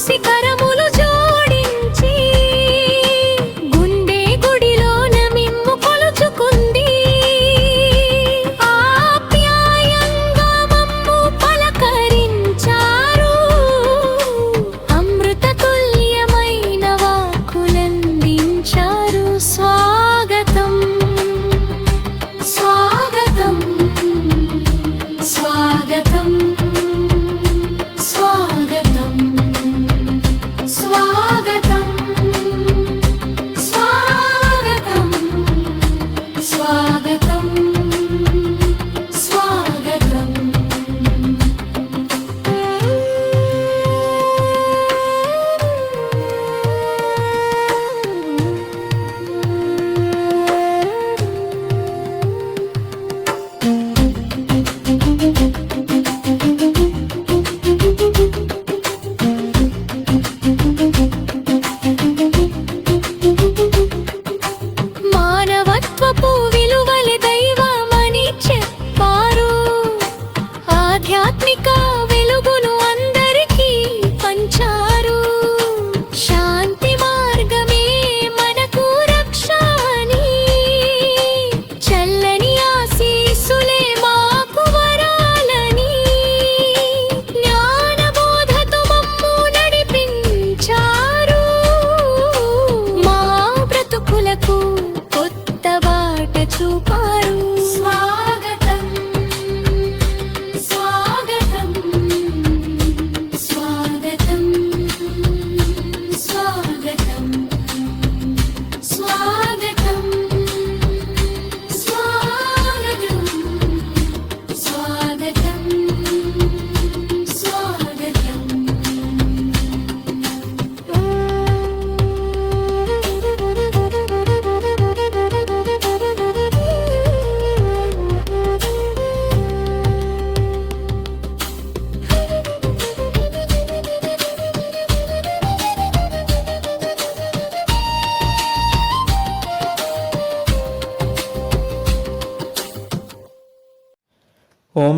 música.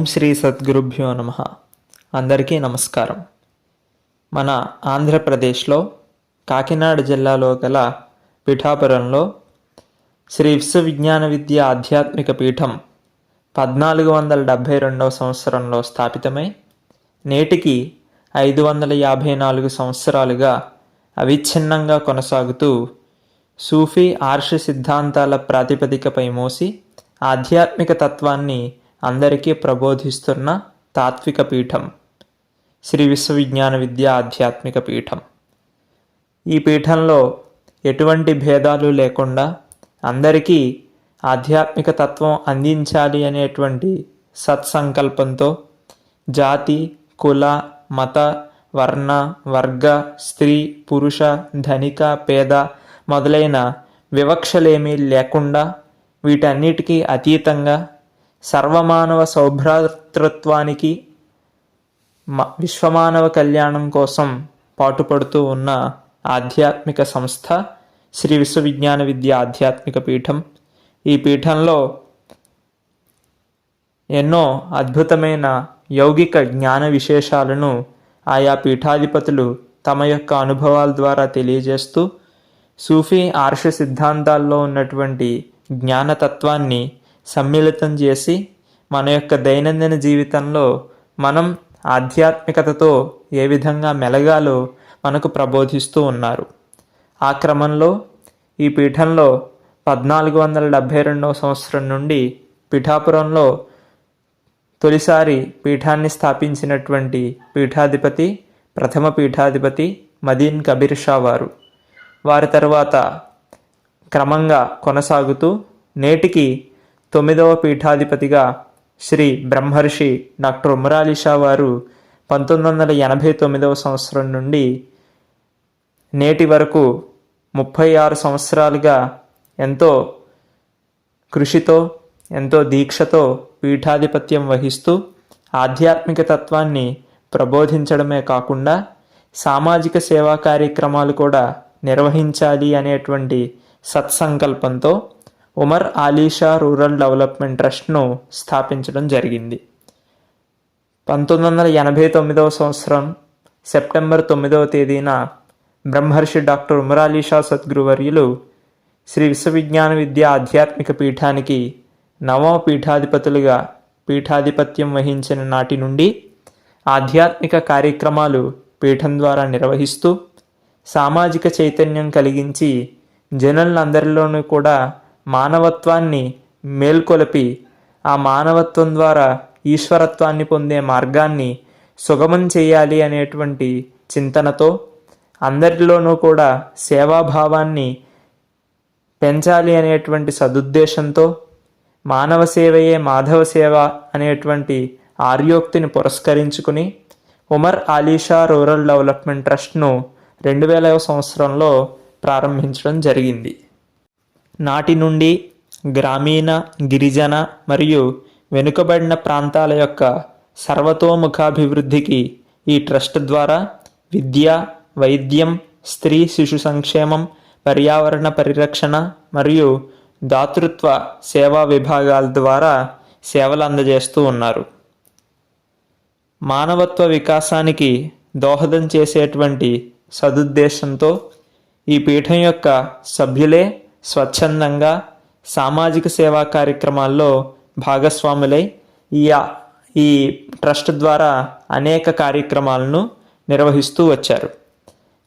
ఓం శ్రీ సద్గురుభ్యో నమ. అందరికీ నమస్కారం. మన ఆంధ్రప్రదేశ్లో కాకినాడ జిల్లాలో గల పిఠాపురంలో శ్రీ విశ్వవిజ్ఞాన విద్య ఆధ్యాత్మిక పీఠం పద్నాలుగు వందల డెబ్భై రెండవ సంవత్సరంలో స్థాపితమై నేటికి ఐదు వందల యాభై నాలుగు సంవత్సరాలుగా అవిచ్ఛిన్నంగా కొనసాగుతూ సూఫీ ఆర్ష సిద్ధాంతాల ప్రాతిపదికపై మోసి ఆధ్యాత్మిక తత్వాన్ని అందరికీ ప్రబోధిస్తున్న తాత్విక పీఠం శ్రీ విశ్వవిజ్ఞాన విద్య ఆధ్యాత్మిక పీఠం. ఈ పీఠంలో ఎటువంటి భేదాలు లేకుండా అందరికీ ఆధ్యాత్మిక తత్వం అందించాలి అనేటువంటి సత్సంకల్పంతో జాతి కుల మత వర్ణ వర్గ స్త్రీ పురుష ధనిక పేద మొదలైన వివక్షలేమీ లేకుండా వీటన్నిటికీ అతీతంగా సర్వమానవ సౌభ్రాతృత్వానికి మ విశ్వమానవ కళ్యాణం కోసం పాటుపడుతూ ఉన్న ఆధ్యాత్మిక సంస్థ శ్రీ విశ్వవిజ్ఞాన విద్య ఆధ్యాత్మిక పీఠం. ఈ పీఠంలో ఎన్నో అద్భుతమైన యౌగిక జ్ఞాన విశేషాలను ఆయా పీఠాధిపతులు తమ యొక్క అనుభవాల ద్వారా తెలియజేస్తూ సూఫీ ఆర్ష సిద్ధాంతాల్లో ఉన్నటువంటి జ్ఞానతత్వాన్ని సమ్మిళితం చేసి మన యొక్క దైనందిన జీవితంలో మనం ఆధ్యాత్మికతతో ఏ విధంగా మెలగాలో మనకు ప్రబోధిస్తూ ఉన్నారు. ఆ క్రమంలో ఈ పీఠంలో పద్నాలుగు వందల డెబ్భై రెండవ సంవత్సరం నుండి పిఠాపురంలో తొలిసారి పీఠాన్ని స్థాపించినటువంటి పీఠాధిపతి ప్రథమ పీఠాధిపతి మదీన్ కబీర్ షా వారు. వారి తర్వాత క్రమంగా కొనసాగుతూ నేటికి తొమ్మిదవ పీఠాధిపతిగా శ్రీ బ్రహ్మర్షి డాక్టర్ ఉమరాలి షా వారు పంతొమ్మిది వందల ఎనభై తొమ్మిదవ సంవత్సరం నుండి నేటి వరకు ముప్పై ఆరు సంవత్సరాలుగా ఎంతో కృషితో ఎంతో దీక్షతో పీఠాధిపత్యం వహిస్తూ ఆధ్యాత్మిక తత్వాన్ని ప్రబోధించడమే కాకుండా సామాజిక సేవా కార్యక్రమాలు కూడా నిర్వహించాలి అనేటువంటి సత్సంకల్పంతో ఉమర్ ఆలీషా రూరల్ డెవలప్మెంట్ ట్రస్ట్ను స్థాపించడం జరిగింది. పంతొమ్మిది వందల ఎనభై తొమ్మిదవ సంవత్సరం సెప్టెంబర్ తొమ్మిదవ తేదీన బ్రహ్మర్షి డాక్టర్ ఉమర్ అలీషా సద్గురువర్యులు శ్రీ విశ్వవిజ్ఞాన విద్య ఆధ్యాత్మిక పీఠానికి నవమ పీఠాధిపతులుగా పీఠాధిపత్యం వహించిన నాటి నుండి ఆధ్యాత్మిక కార్యక్రమాలు పీఠం ద్వారా నిర్వహిస్తూ సామాజిక చైతన్యం కలిగించి జనులందరిలోనూ కూడా మానవత్వాన్ని మేల్కొలిపి ఆ మానవత్వం ద్వారా ఈశ్వరత్వాన్ని పొందే మార్గాన్ని సుగమం చేయాలి అనేటువంటి చింతనతో అందరిలోనూ కూడా సేవాభావాన్ని పెంచాలి అనేటువంటి సదుద్దేశంతో మానవ సేవయే మాధవ సేవ అనేటువంటి ఆర్యోక్తిని పురస్కరించుకుని ఉమర్ ఆలీషా రూరల్ డెవలప్మెంట్ ట్రస్ట్ను రెండు వేల సంవత్సరంలో ప్రారంభించడం జరిగింది. నాటి నుండి గ్రామీణ గిరిజన మరియు వెనుకబడిన ప్రాంతాల యొక్క సర్వతోముఖాభివృద్ధికి ఈ ట్రస్ట్ ద్వారా విద్య వైద్యం స్త్రీ శిశు సంక్షేమం పర్యావరణ పరిరక్షణ మరియు దాతృత్వ సేవా విభాగాల ద్వారా సేవలు అందజేస్తూ ఉన్నారు. మానవత్వ వికాసానికి దోహదం చేసేటువంటి సదుద్దేశంతో ఈ పీఠం యొక్క సభ్యులే స్వచ్ఛందంగా సామాజిక సేవా కార్యక్రమాల్లో భాగస్వాములై ఈ ఈ ట్రస్ట్ ద్వారా అనేక కార్యక్రమాలను నిర్వహిస్తూ వచ్చారు.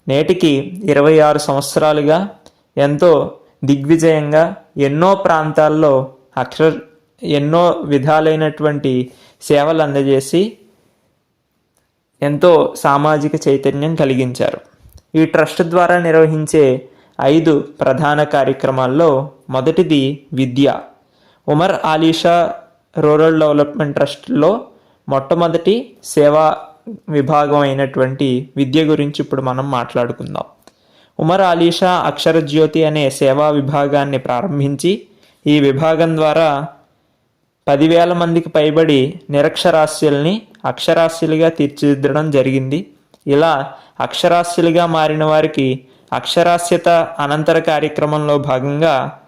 నేటికి ఇరవై ఆరు సంవత్సరాలుగా ఎంతో దిగ్విజయంగా ఎన్నో ప్రాంతాల్లో అక్షర ఎన్నో విధాలైనటువంటి సేవలు అందజేసి ఎంతో సామాజిక చైతన్యం కలిగించారు. ఈ ట్రస్ట్ ద్వారా నిర్వహించే ఐదు ప్రధాన కార్యక్రమాల్లో మొదటిది విద్య. ఉమర్ ఆలీషా రూరల్ డెవలప్మెంట్ ట్రస్ట్లో మొట్టమొదటి సేవా విభాగం అయినటువంటి విద్య గురించి ఇప్పుడు మనం మాట్లాడుకుందాం. ఉమర్ ఆలీషా అక్షర జ్యోతి అనే సేవా విభాగాన్ని ప్రారంభించి ఈ విభాగం ద్వారా పదివేల మందికి పైబడి నిరక్షరాస్యుల్ని అక్షరాస్యులుగా తీర్చిదిద్దడం జరిగింది. ఇలా అక్షరాస్యులుగా మారిన వారికి అక్షరాస్యత అనంతర కార్యక్రమంలో భాగంగా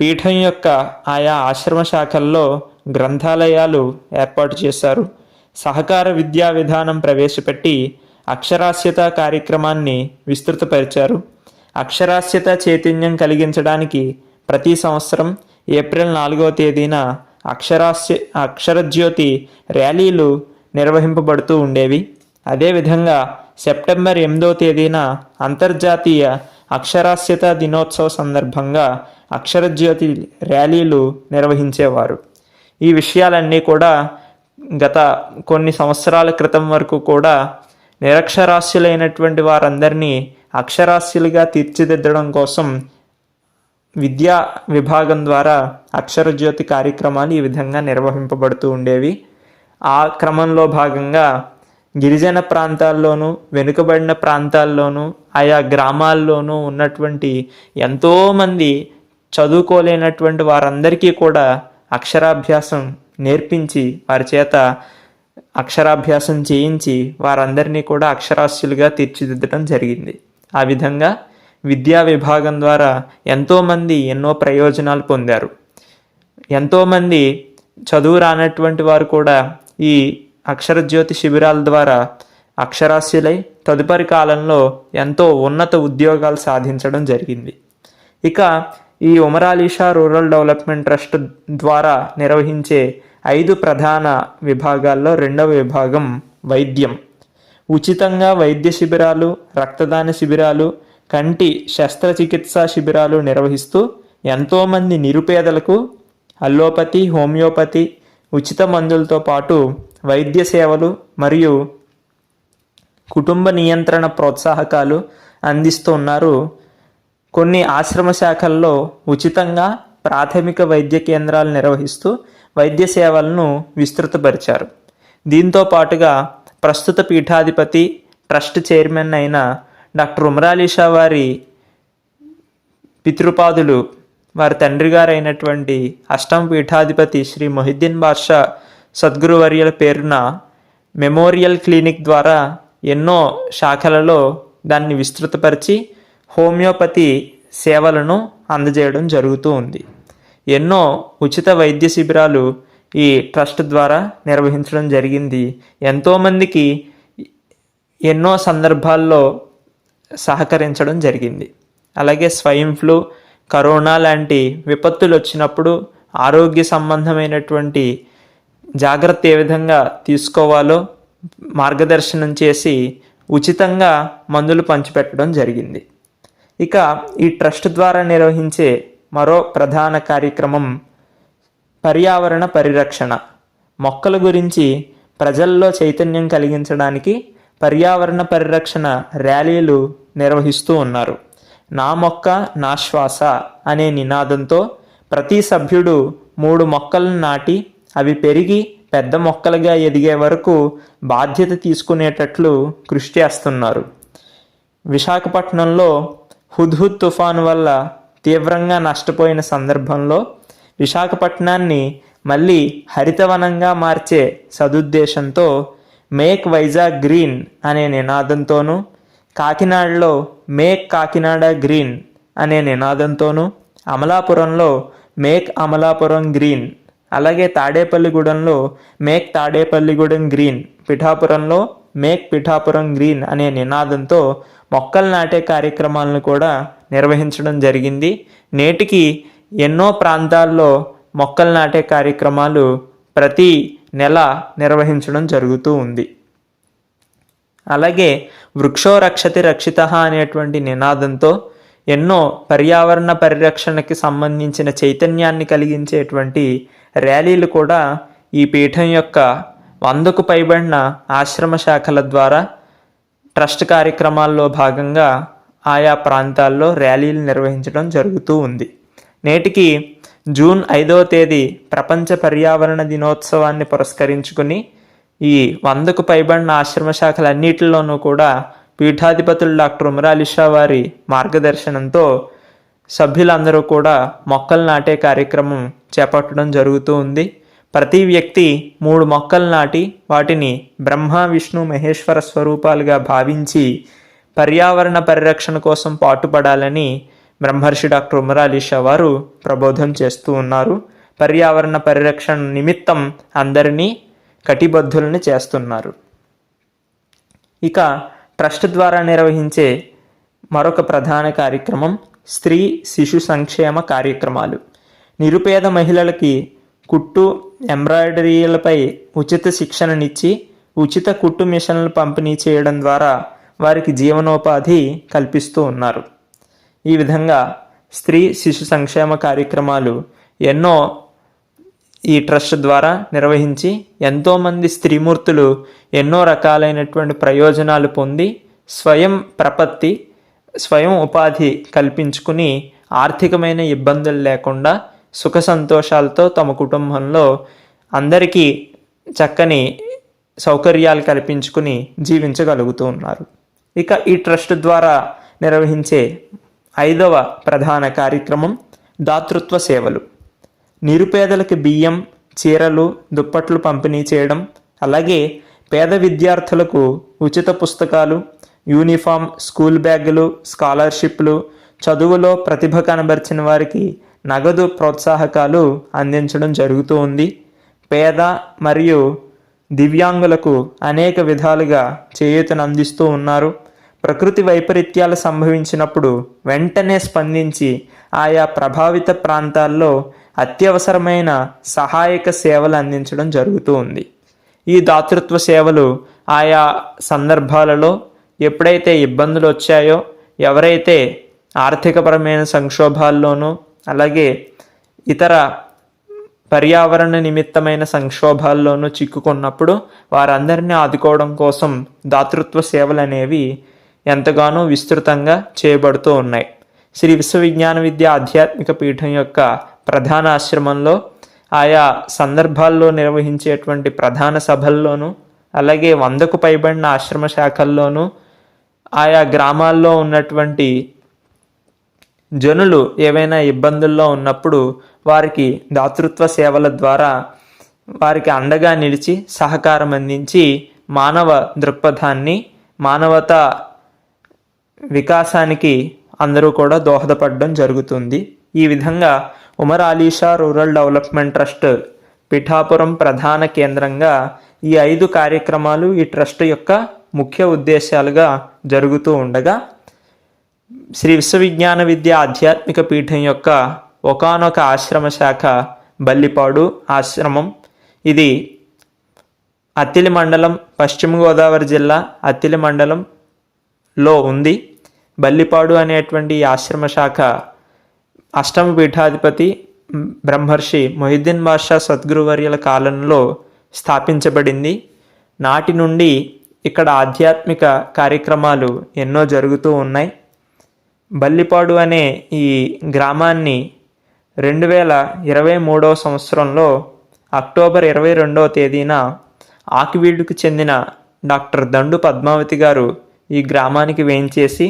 పీఠం యొక్క ఆయా ఆశ్రమ శాఖల్లో గ్రంథాలయాలు ఏర్పాటు చేశారు. సహకార విద్యా విధానం ప్రవేశపెట్టి అక్షరాస్యత కార్యక్రమాన్ని విస్తృతపరిచారు. అక్షరాస్యత చైతన్యం కలిగించడానికి ప్రతి సంవత్సరం ఏప్రిల్ నాలుగవ తేదీన అక్షరాస్య అక్షరజ్యోతి ర్యాలీలు నిర్వహింపబడుతూ ఉండేవి. అదేవిధంగా సెప్టెంబర్ ఎనిమిదో తేదీన అంతర్జాతీయ అక్షరాస్యత దినోత్సవ సందర్భంగా అక్షరజ్యోతి ర్యాలీలు నిర్వహించేవారు. ఈ విషయాలన్నీ కూడా గత కొన్ని సంవత్సరాల క్రితం వరకు కూడా నిరక్షరాస్యులైనటువంటి వారందరినీ అక్షరాస్యులుగా తీర్చిదిద్దడం కోసం విద్యా విభాగం ద్వారా అక్షరజ్యోతి కార్యక్రమాలు ఈ విధంగా నిర్వహింపబడుతూ ఉండేవి. ఆ క్రమంలో భాగంగా గిరిజన ప్రాంతాల్లోనూ వెనుకబడిన ప్రాంతాల్లోనూ ఆయా గ్రామాల్లోనూ ఉన్నటువంటి ఎంతోమంది చదువుకోలేనటువంటి వారందరికీ కూడా అక్షరాభ్యాసం నేర్పించి వారి చేత అక్షరాభ్యాసం చేయించి వారందరినీ కూడా అక్షరాస్యులుగా తీర్చిదిద్దడం జరిగింది. ఆ విధంగా విద్యా విభాగం ద్వారా ఎంతోమంది ఎన్నో ప్రయోజనాలు పొందారు. ఎంతోమంది చదువు రానటువంటి వారు కూడా ఈ అక్షరజ్యోతి శిబిరాల ద్వారా అక్షరాస్యులై తదుపరి కాలంలో ఎంతో ఉన్నత ఉద్యోగాలు సాధించడం జరిగింది. ఇక ఈ ఉమరాలీషా రూరల్ డెవలప్మెంట్ ట్రస్ట్ ద్వారా నిర్వహించే ఐదు ప్రధాన విభాగాల్లో రెండవ విభాగం వైద్యం. ఉచితంగా వైద్య శిబిరాలు రక్తదాన శిబిరాలు కంటి శస్త్రచికిత్సా శిబిరాలు నిర్వహిస్తూ ఎంతోమంది నిరుపేదలకు అల్లోపతి హోమియోపతి ఉచిత మందులతో పాటు వైద్య సేవలు మరియు కుటుంబ నియంత్రణ ప్రోత్సాహకాలు అందిస్తూ ఉన్నారు. కొన్ని ఆశ్రమ శాఖల్లో ఉచితంగా ప్రాథమిక వైద్య కేంద్రాలు నిర్వహిస్తూ వైద్య సేవలను విస్తృతపరిచారు. దీంతో పాటుగా ప్రస్తుత పీఠాధిపతి ట్రస్ట్ చైర్మన్ అయిన డాక్టర్ ఉమరాలీషా వారి పితృపాదులు వారి తండ్రి గారైనటువంటి అష్టమ పీఠాధిపతి శ్రీ మొహిద్దీన్ బాద్షా సద్గురువర్యుల పేరున మెమోరియల్ క్లినిక్ ద్వారా ఎన్నో శాఖలలో దాన్ని విస్తృతపరిచి హోమియోపతి సేవలను అందజేయడం జరుగుతూ ఉంది. ఎన్నో ఉచిత వైద్య శిబిరాలు ఈ ట్రస్ట్ ద్వారా నిర్వహించడం జరిగింది. ఎంతోమందికి ఎన్నో సందర్భాల్లో సహకరించడం జరిగింది. అలాగే స్వయం ఫ్లూ కరోనా లాంటి విపత్తులు వచ్చినప్పుడు ఆరోగ్య సంబంధమైనటువంటి జాగ్రత్త ఏ విధంగా తీసుకోవాలో మార్గదర్శనం చేసి ఉచితంగా మందులు పంచిపెట్టడం జరిగింది. ఇక ఈ ట్రస్ట్ ద్వారా నిర్వహించే మరో ప్రధాన కార్యక్రమం పర్యావరణ పరిరక్షణ. మొక్కల గురించి ప్రజల్లో చైతన్యం కలిగించడానికి పర్యావరణ పరిరక్షణ ర్యాలీలు నిర్వహిస్తూ ఉన్నారు. నా మొక్క నా శ్వాస అనే నినాదంతో ప్రతి సభ్యుడు మూడు మొక్కలను నాటి అవి పెరిగి పెద్ద మొక్కలుగా ఎదిగే వరకు బాధ్యత తీసుకునేటట్లు కృషి చేస్తున్నారు. విశాఖపట్నంలో హుద్హుద్ తుఫాను వల్ల తీవ్రంగా నష్టపోయిన సందర్భంలో విశాఖపట్నాన్ని మళ్ళీ హరితవనంగా మార్చే సదుద్దేశంతో మేక్ వైజాగ్ గ్రీన్ అనే నినాదంతోనూ కాకినాడలో మేక్ కాకినాడ గ్రీన్ అనే నినాదంతోనూ అమలాపురంలో మేక్ అమలాపురం గ్రీన్ అలాగే తాడేపల్లిగూడెంలో మేక్ తాడేపల్లిగూడెం గ్రీన్ పిఠాపురంలో మేక్ పిఠాపురం గ్రీన్ అనే నినాదంతో మొక్కలు నాటే కార్యక్రమాలను కూడా నిర్వహించడం జరిగింది. నేటికి ఎన్నో ప్రాంతాల్లో మొక్కలు నాటే కార్యక్రమాలు ప్రతి నెల నిర్వహించడం జరుగుతూ ఉంది. అలాగే వృక్షో రక్షతి రక్షిత అనేటువంటి నినాదంతో ఎన్నో పర్యావరణ పరిరక్షణకి సంబంధించిన చైతన్యాన్ని కలిగించేటువంటి ర్యాలీలు కూడా ఈ పీఠం యొక్క వందకు పైబడిన ఆశ్రమ శాఖల ద్వారా ట్రస్ట్ కార్యక్రమాల్లో భాగంగా ఆయా ప్రాంతాల్లో ర్యాలీలు నిర్వహించడం జరుగుతూ ఉంది. నేటికి జూన్ ఐదవ తేదీ ప్రపంచ పర్యావరణ దినోత్సవాన్ని పురస్కరించుకుని ఈ వందకు పైబడిన ఆశ్రమ శాఖలన్నిటిలోనూ కూడా పీఠాధిపతులు డాక్టర్ ఉమరాలిషా వారి మార్గదర్శనంతో సభ్యులందరూ కూడా మొక్కలు నాటే కార్యక్రమం చేపట్టడం జరుగుతూ ఉంది. ప్రతి వ్యక్తి మూడు మొక్కలు నాటి వాటిని బ్రహ్మ విష్ణు మహేశ్వర స్వరూపాలుగా భావించి పర్యావరణ పరిరక్షణ కోసం పాటుపడాలని బ్రహ్మర్షి డాక్టర్ ఉమరాలీషా వారు ప్రబోధం చేస్తూ ఉన్నారు. పర్యావరణ పరిరక్షణ నిమిత్తం అందరినీ కటిబద్ధులని చేస్తున్నారు. ఇక ట్రస్ట్ ద్వారా నిర్వహించే మరొక ప్రధాన కార్యక్రమం స్త్రీ శిశు సంక్షేమ కార్యక్రమాలు. నిరుపేద మహిళలకి కుట్టు ఎంబ్రాయిడరీలపై ఉచిత శిక్షణనిచ్చి ఉచిత కుట్టు మిషన్లు పంపిణీ చేయడం ద్వారా వారికి జీవనోపాధి కల్పిస్తూ ఉన్నారు. ఈ విధంగా స్త్రీ శిశు సంక్షేమ కార్యక్రమాలు ఎన్నో ఈ ట్రస్ట్ ద్వారా నిర్వహించి ఎంతోమంది స్త్రీమూర్తులు ఎన్నో రకాలైనటువంటి ప్రయోజనాలు పొంది స్వయం ప్రపత్తి స్వయం ఉపాధి కల్పించుకుని ఆర్థికమైన ఇబ్బందులు లేకుండా సుఖ సంతోషాలతో తమ కుటుంబంలో అందరికీ చక్కని సౌకర్యాలు కల్పించుకుని జీవించగలుగుతూ ఉన్నారు. ఇక ఈ ట్రస్ట్ ద్వారా నిర్వహించే ఐదవ ప్రధాన కార్యక్రమం దాతృత్వ సేవలు. నిరుపేదలకు బియ్యం చీరలు దుప్పట్లు పంపిణీ చేయడం అలాగే పేద విద్యార్థులకు ఉచిత పుస్తకాలు యూనిఫామ్ స్కూల్ బ్యాగులు స్కాలర్షిప్లు చదువులో ప్రతిభ కనబరిచిన వారికి నగదు ప్రోత్సాహకాలు అందించడం జరుగుతూ ఉంది. పేద మరియు దివ్యాంగులకు అనేక విధాలుగా చేయూతను అందిస్తూ ఉన్నారు. ప్రకృతి వైపరీత్యాలు సంభవించినప్పుడు వెంటనే స్పందించి ఆయా ప్రభావిత ప్రాంతాల్లో అత్యవసరమైన సహాయక సేవలు అందించడం జరుగుతూ ఉంది. ఈ దాతృత్వ సేవలు ఆయా సందర్భాలలో ఎప్పుడైతే ఇబ్బందులు వచ్చాయో ఎవరైతే ఆర్థికపరమైన సంక్షోభాల్లోనూ అలాగే ఇతర పర్యావరణ నిమిత్తమైన సంక్షోభాల్లోనూ చిక్కుకున్నప్పుడు వారందరినీ ఆదుకోవడం కోసం దాతృత్వ సేవలు అనేవి ఎంతగానో విస్తృతంగా చేయబడుతూ ఉన్నాయి. శ్రీ విశ్వవిజ్ఞాన విద్య ఆధ్యాత్మిక పీఠం యొక్క ప్రధాన ఆశ్రమంలో ఆయా సందర్భాల్లో నిర్వహించేటువంటి ప్రధాన సభల్లోనూ అలాగే వందకు పైబడిన ఆశ్రమ శాఖల్లోనూ ఆయా గ్రామాల్లో ఉన్నటువంటి జనులు ఏవైనా ఇబ్బందుల్లో ఉన్నప్పుడు వారికి దాతృత్వ సేవల ద్వారా వారికి అండగా నిలిచి సహకారం అందించి మానవ దృక్పథాన్ని మానవత వికాసానికి అందరూ కూడా దోహదపడడం జరుగుతుంది. ఈ విధంగా Umar Alisha rural development trust Pithapuram ప్రధాన కేంద్రంగా ఈ ఐదు కార్యక్రమాలు ఈ ట్రస్ట్ యొక్క ముఖ్య ఉద్దేశాలుగా జరుగుతూ ఉండగా శ్రీ విశ్వవిజ్ఞాన విద్య ఆధ్యాత్మిక పీఠం యొక్క ఒకానొక ఆశ్రమ శాఖ బల్లిపాడు ఆశ్రమం. ఇది అత్తిలి మండలం పశ్చిమ గోదావరి జిల్లా అత్తిలి మండలంలో ఉంది. బల్లిపాడు అనేటువంటి ఆశ్రమ శాఖ అష్టమ పీఠాధిపతి బ్రహ్మర్షి మొహిద్దీన్ బాషా సద్గురువర్యుల కాలంలో స్థాపించబడింది. నాటి నుండి ఇక్కడ ఆధ్యాత్మిక కార్యక్రమాలు ఎన్నో జరుగుతూ ఉన్నాయి. బల్లిపాడు అనే ఈ గ్రామాన్ని రెండు వేల ఇరవై మూడవ సంవత్సరంలో అక్టోబర్ ఇరవై రెండవ తేదీన ఆకివీడుకు చెందిన డాక్టర్ దండు పద్మావతి గారు ఈ గ్రామానికి వేయించేసి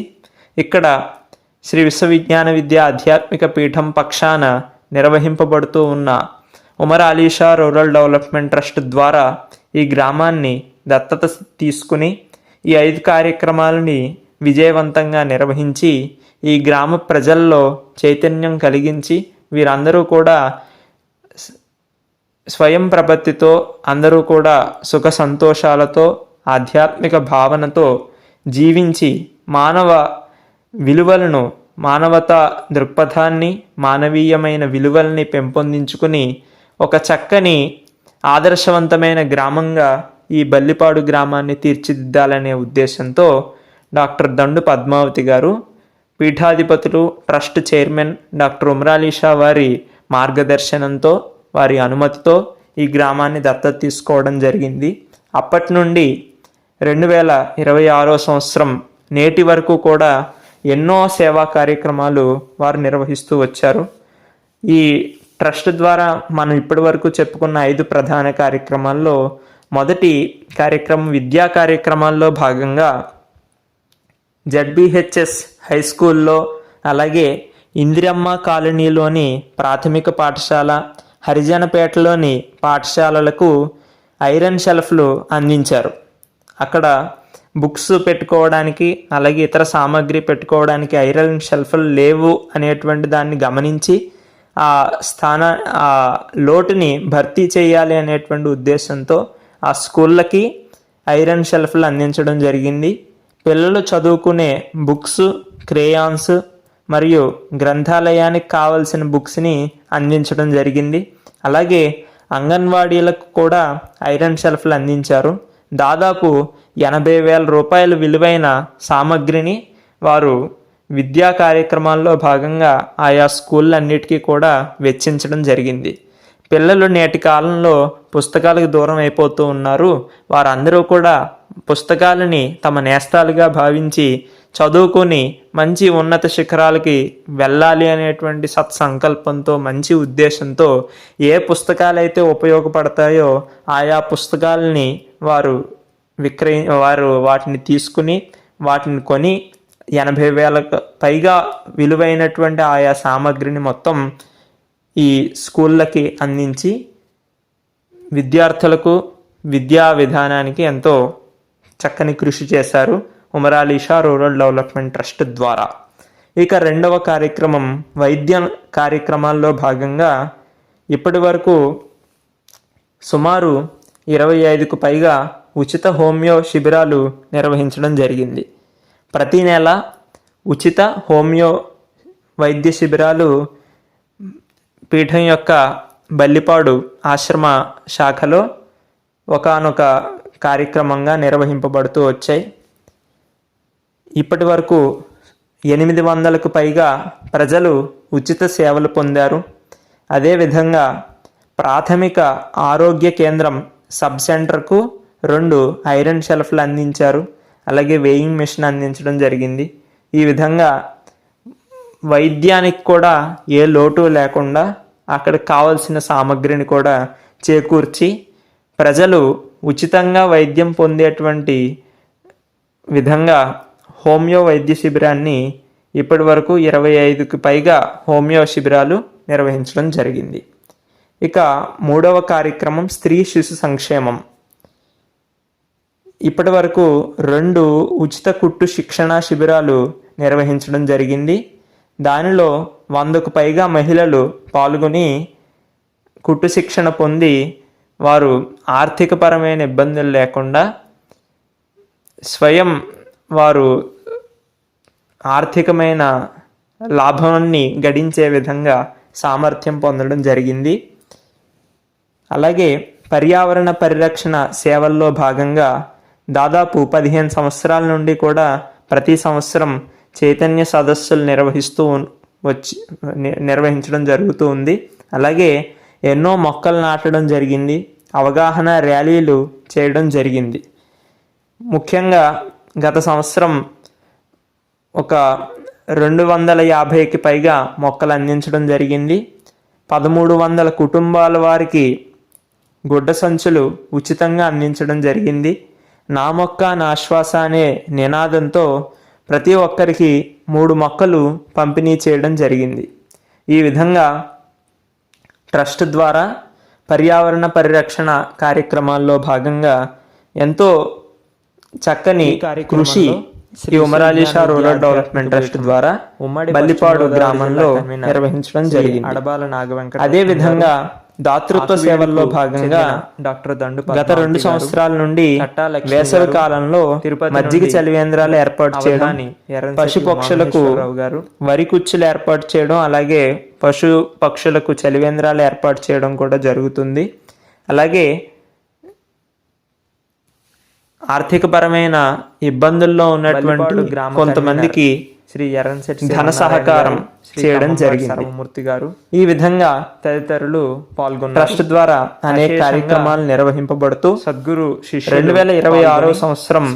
ఇక్కడ శ్రీ విశ్వవిజ్ఞాన విద్య ఆధ్యాత్మిక పీఠం పక్షాన నిర్వహింపబడుతూ ఉన్న Umar Alisha rural development trust ద్వారా ఈ గ్రామాన్ని దత్తత తీసుకుని ఈ ఐదు కార్యక్రమాలని విజయవంతంగా నిర్వహించి ఈ గ్రామ ప్రజల్లో చైతన్యం కలిగించి వీరందరూ కూడా స్వయం ప్రపత్తితో అందరూ కూడా సుఖ సంతోషాలతో ఆధ్యాత్మిక భావనతో జీవించి మానవ విలువలను మానవతా దృక్పథాన్ని మానవీయమైన విలువల్ని పెంపొందించుకుని ఒక చక్కని ఆదర్శవంతమైన గ్రామంగా ఈ బల్లిపాడు గ్రామాన్ని తీర్చిదిద్దాలనే ఉద్దేశంతో డాక్టర్ దండు పద్మావతి గారు పీఠాధిపతులు ట్రస్ట్ చైర్మన్ డాక్టర్ ఉమ్రాలీషా వారి మార్గదర్శనంతో వారి అనుమతితో ఈ గ్రామాన్ని దత్తత తీసుకోవడం జరిగింది. అప్పటి నుండి రెండు వేల ఇరవై ఆరో సంవత్సరం నేటి వరకు కూడా ఎన్నో సేవా కార్యక్రమాలు వారు నిర్వహిస్తూ వచ్చారు. ఈ ట్రస్ట్ ద్వారా మనం ఇప్పటి వరకు చెప్పుకున్న ఐదు ప్రధాన కార్యక్రమాల్లో మొదటి కార్యక్రమం విద్యా కార్యక్రమాల్లో భాగంగా జడ్బిహెచ్ఎస్ హై స్కూల్లో అలాగే ఇందిరమ్మ కాలనీలోని ప్రాథమిక పాఠశాల హరిజనపేటలోని పాఠశాలలకు ఐరన్ షెల్ఫ్లు అందించారు. అక్కడ బుక్స్ పెట్టుకోవడానికి అలాగే ఇతర సామాగ్రి పెట్టుకోవడానికి ఐరన్ షెల్ఫ్లు లేవు అనేటువంటి దాన్ని గమనించి ఆ స్థాన ఆ లోటుని భర్తీ చేయాలి అనేటువంటి ఉద్దేశంతో ఆ స్కూళ్ళకి ఐరన్ షెల్ఫ్లు అందించడం జరిగింది. పిల్లలు చదువుకునే బుక్స్ క్రేయాన్స్ మరియు గ్రంథాలయానికి కావలసిన బుక్స్ని అందించడం జరిగింది. అలాగే అంగన్వాడీలకు కూడా ఐరన్ షెల్ఫ్లు అందించారు. దాదాపు ఎనభై వేల రూపాయల విలువైన సామగ్రిని వారు విద్యా కార్యక్రమాల్లో భాగంగా ఆయా స్కూళ్ళన్నిటికీ కూడా వెచ్చించడం జరిగింది. పిల్లలు నేటి కాలంలో పుస్తకాలకు దూరం అయిపోతూ ఉన్నారు. వారందరూ కూడా పుస్తకాలని తమ నేస్తాలుగా భావించి చదువుకొని మంచి ఉన్నత శిఖరాలకి వెళ్ళాలి అనేటువంటి సత్సంకల్పంతో మంచి ఉద్దేశంతో ఏ పుస్తకాలైతే ఉపయోగపడతాయో ఆయా పుస్తకాలని వారు విక్రయి వారు వాటిని తీసుకుని వాటిని కొని ఎనభై వేలకు పైగా విలువైనటువంటి ఆయా సామాగ్రిని మొత్తం ఈ స్కూళ్ళకి అందించి విద్యార్థులకు విద్యా విధానానికి ఎంతో చక్కని కృషి చేశారు Umar Alisha rural development trust ద్వారా. ఇక రెండవ కార్యక్రమం వైద్య కార్యక్రమాల్లో భాగంగా ఇప్పటి వరకు సుమారు ఇరవై ఐదుకు పైగా ఉచిత హోమియో శిబిరాలు నిర్వహించడం జరిగింది. ప్రతి నెల ఉచిత హోమియో వైద్య శిబిరాలు పీఠం యొక్క బల్లిపాడు ఆశ్రమ శాఖలో ఒకానొక కార్యక్రమంగా నిర్వహింపబడుతూ వచ్చాయి. ఇప్పటి వరకు ఎనిమిది వందలకు పైగా ప్రజలు ఉచిత సేవలు పొందారు. అదేవిధంగా ప్రాథమిక ఆరోగ్య కేంద్రం సబ్ సెంటర్కు రెండు ఐరన్ షెల్ఫ్లు అందించారు. అలాగే వేయింగ్ మిషన్ అందించడం జరిగింది. ఈ విధంగా వైద్యానికి కూడా ఏ లోటు లేకుండా అక్కడ కావాల్సిన సామగ్రిని కూడా చేకూర్చి ప్రజలు ఉచితంగా వైద్యం పొందేటువంటి విధంగా హోమియో వైద్య శిబిరాన్ని ఇప్పటి వరకు ఇరవై ఐదుకి పైగా హోమియో శిబిరాలు నిర్వహించడం జరిగింది. ఇక మూడవ కార్యక్రమం స్త్రీ శిశు సంక్షేమం. ఇప్పటి వరకు రెండు ఉచిత కుట్టు శిక్షణ శిబిరాలు నిర్వహించడం జరిగింది. దానిలో వందకు పైగా మహిళలు పాల్గొని కుట్టు శిక్షణ పొంది వారు ఆర్థికపరమైన ఇబ్బందులు లేకుండా స్వయం వారు ఆర్థికమైన లాభాన్ని గడించే విధంగా సామర్థ్యం పొందడం జరిగింది. అలాగే పర్యావరణ పరిరక్షణ సేవల్లో భాగంగా దాదాపు పదిహేను సంవత్సరాల నుండి కూడా ప్రతి సంవత్సరం చైతన్య సదస్సులు నిర్వహిస్తూ వచ్చి నిర్వహించడం జరుగుతూ ఉంది. అలాగే ఎన్నో మొక్కలు నాటడం జరిగింది అవగాహన ర్యాలీలు చేయడం జరిగింది. ముఖ్యంగా గత సంవత్సరం ఒక రెండు వందల యాభైకి పైగా మొక్కలు అందించడం జరిగింది. పదమూడు వందల కుటుంబాల వారికి గుడ్డ సంచులు ఉచితంగా అందించడం జరిగింది. నా మొక్క నా శ్వాస అనే నినాదంతో ప్రతి ఒక్కరికి మూడు మొక్కలు పంపిణీ చేయడం జరిగింది. ఈ విధంగా ట్రస్ట్ ద్వారా పర్యావరణ పరిరక్షణ కార్యక్రమాల్లో భాగంగా ఎంతో చక్కని కృషి Shri Umar Alisha rural development trust ద్వారా బల్లిపాడు గ్రామంలో నిర్వహించడం జరిగింది. అడబాల నాగవెంకట అదే విధంగా దాతృత్వ సేవల్లో భాగంగా డాక్టర్ దండు గత రెండు సంవత్సరాల నుండి వేసవి కాలంలో మజ్జిగ చలివేంద్రాలు ఏర్పాటు చేయడం పశు పక్షులకు వరి కుచ్చులు ఏర్పాటు చేయడం అలాగే పశు పక్షులకు చలివేంద్రాలు ఏర్పాటు చేయడం కూడా జరుగుతుంది. అలాగే ఆర్థికపరమైన ఇబ్బందుల్లో ఉన్నటువంటి కొంతమందికి శ్రీ ఎర్రన్శెట్టి ధన సహకారం చేయడం జరిగింది. మూర్తి గారు ఈ విధంగా తదితరులు పాల్గొన్నారు. ట్రస్ట్ ద్వారా అనేక కార్యక్రమాలు నిర్వహింపబడుతూ సద్గురు రెండు వేల ఇరవై ఆరో సంవత్సరం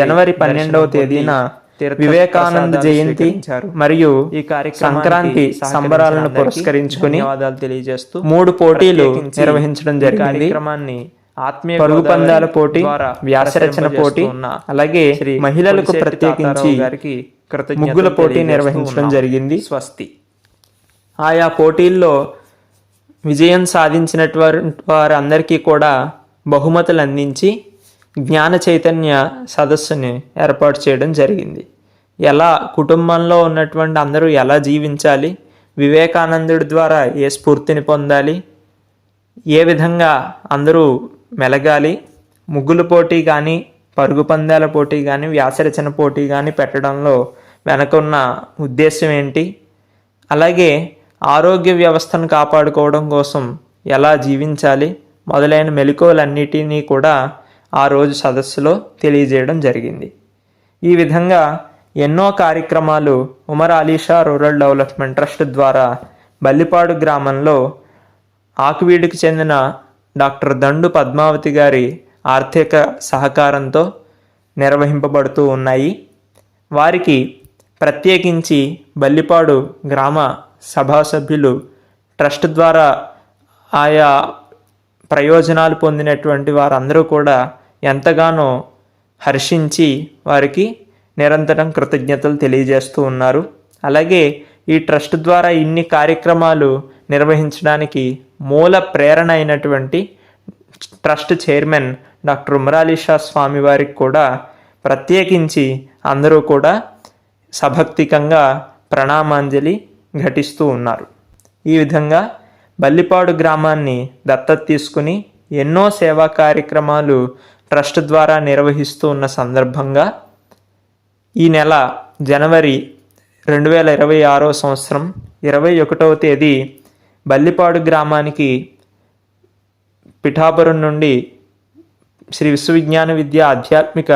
జనవరి పన్నెండవ తేదీన వివేకానంద జయంతి మరియు ఈ సంక్రాంతి సంబరాలను పురస్కరించుకుని తెలియజేస్తూ మూడు పోటీలు నిర్వహించడం జరిగింది. కార్యక్రమాన్ని ఆత్మీయ పరుగు పందాల పోటీ వ్యాసరచన పోటీ అలాగే మహిళలకు ప్రత్యేకించి ముగ్గుల పోటీ నిర్వహించడం జరిగింది. స్వస్తి. ఆయా పోటీల్లో విజయం సాధించినటువంటి వారందరికీ కూడా బహుమతులు అందించి జ్ఞాన చైతన్య సదస్సుని ఏర్పాటు చేయడం జరిగింది. ఎలా కుటుంబంలో ఉన్నటువంటి అందరూ ఎలా జీవించాలి? వివేకానందుడి ద్వారా ఏ స్ఫూర్తిని పొందాలి? ఏ విధంగా అందరూ మెలగాలి? ముగ్గుల పోటీ కానీ పరుగు పందాల పోటీ కానీ వ్యాసరచన పోటీ కానీ పెట్టడంలో వెనకున్న ఉద్దేశం ఏంటి? అలాగే ఆరోగ్య వ్యవస్థను కాపాడుకోవడం కోసం ఎలా జీవించాలి? మొదలైన మెలకువలన్నిటినీ కూడా ఆ రోజు సదస్సులో తెలియజేయడం జరిగింది. ఈ విధంగా ఎన్నో కార్యక్రమాలు Umar Alisha rural development trust ద్వారా బల్లిపాడు గ్రామంలో ఆకువీడుకు చెందిన డాక్టర్ దండు పద్మావతి గారి ఆర్థిక సహకారంతో నిర్వహింపబడుతూ ఉన్నాయి. వారికి ప్రత్యేకించి బల్లిపాడు గ్రామ సభా సభ్యులు ట్రస్ట్ ద్వారా ఆయా ప్రయోజనాలు పొందినటువంటి వారందరూ కూడా ఎంతగానో హర్షించి వారికి నిరంతరం కృతజ్ఞతలు తెలియజేస్తూ ఉన్నారు. అలాగే ఈ ట్రస్ట్ ద్వారా ఇన్ని కార్యక్రమాలు నిర్వహించడానికి మూల ప్రేరణ అయినటువంటి trust chairman doctor Umar Alisha Swami వారికి కూడా ప్రత్యేకించి అందరూ కూడా సభక్తికంగా ప్రణామాంజలి ఘటిస్తూ ఉన్నారు. ఈ విధంగా బల్లిపాడు గ్రామాన్ని దత్తత తీసుకుని ఎన్నో సేవా కార్యక్రమాలు ట్రస్ట్ ద్వారా నిర్వహిస్తూ ఉన్న సందర్భంగా ఈ నెల జనవరి రెండు వేల ఇరవై ఆరో సంవత్సరం ఇరవై ఒకటవ తేదీ బల్లిపాడు గ్రామానికి పిఠాపురం నుండి శ్రీ విశ్వవిజ్ఞాన విద్య ఆధ్యాత్మిక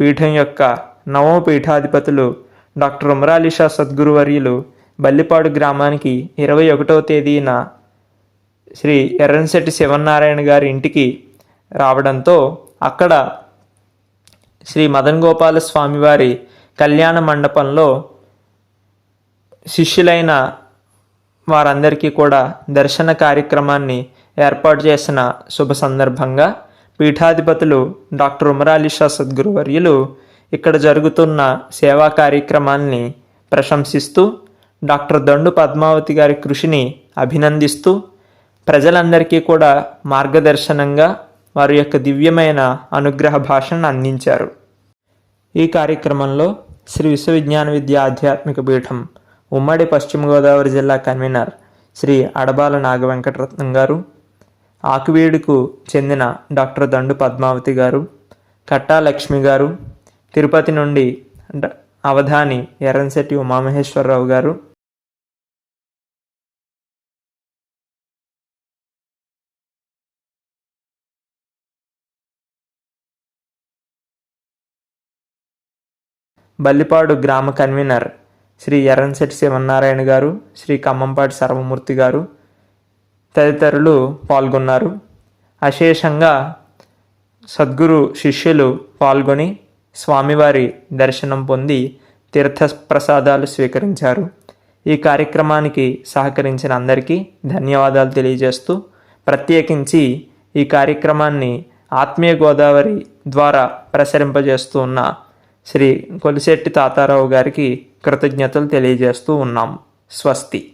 పీఠం యొక్క నవమ పీఠాధిపతులు డాక్టర్ ఉమరాలిషా సద్గురువర్యులు బల్లిపాడు గ్రామానికి ఇరవై ఒకటవ తేదీన శ్రీ ఎర్రన్శెట్టి శివనారాయణ గారి ఇంటికి రావడంతో అక్కడ శ్రీ మదన్ గోపాల స్వామివారి కళ్యాణ మండపంలో శిష్యులైన వారందరికీ కూడా దర్శన కార్యక్రమాన్ని ఏర్పాటు చేసిన శుభ సందర్భంగా పీఠాధిపతులు డాక్టర్ ఉమరాలిషా సద్గురువర్యులు ఇక్కడ జరుగుతున్న సేవా కార్యక్రమాన్ని ప్రశంసిస్తూ డాక్టర్ దండు పద్మావతి గారి కృషిని అభినందిస్తూ ప్రజలందరికీ కూడా మార్గదర్శనంగా వారి యొక్క దివ్యమైన అనుగ్రహ భాషను అందించారు. ఈ కార్యక్రమంలో శ్రీ విశ్వవిజ్ఞాన విద్య ఆధ్యాత్మిక పీఠం ఉమ్మడి పశ్చిమ గోదావరి జిల్లా కన్వీనర్ శ్రీ అడబాల నాగవెంకటరత్నం గారు ఆకువీడుకు చెందిన డాక్టర్ దండు పద్మావతి గారు కట్టా లక్ష్మి గారు తిరుపతి నుండి డ- అవధాని ఎర్రంశెట్టి ఉమామహేశ్వరరావు గారు. బల్లిపాడు గ్రామ కన్వీనర్ శ్రీ ఎర్రంశెట్టి శివనారాయణ గారు శ్రీ కమ్మంపాటి సర్వమూర్తి గారు తదితరులు పాల్గొన్నారు. అశేషంగా సద్గురు శిష్యులు పాల్గొని స్వామివారి దర్శనం పొంది తీర్థ ప్రసాదాలు స్వీకరించారు. ఈ కార్యక్రమానికి సహకరించిన అందరికీ ధన్యవాదాలు తెలియజేస్తూ ప్రత్యేకించి ఈ కార్యక్రమాన్ని ఆత్మీయ గోదావరి ద్వారా ప్రసరింపజేస్తూ ఉన్న శ్రీ కొలిశెట్టి తాతారావు గారికి కృతజ్ఞతలు తెలియజేస్తూ ఉన్నాం. స్వస్తి.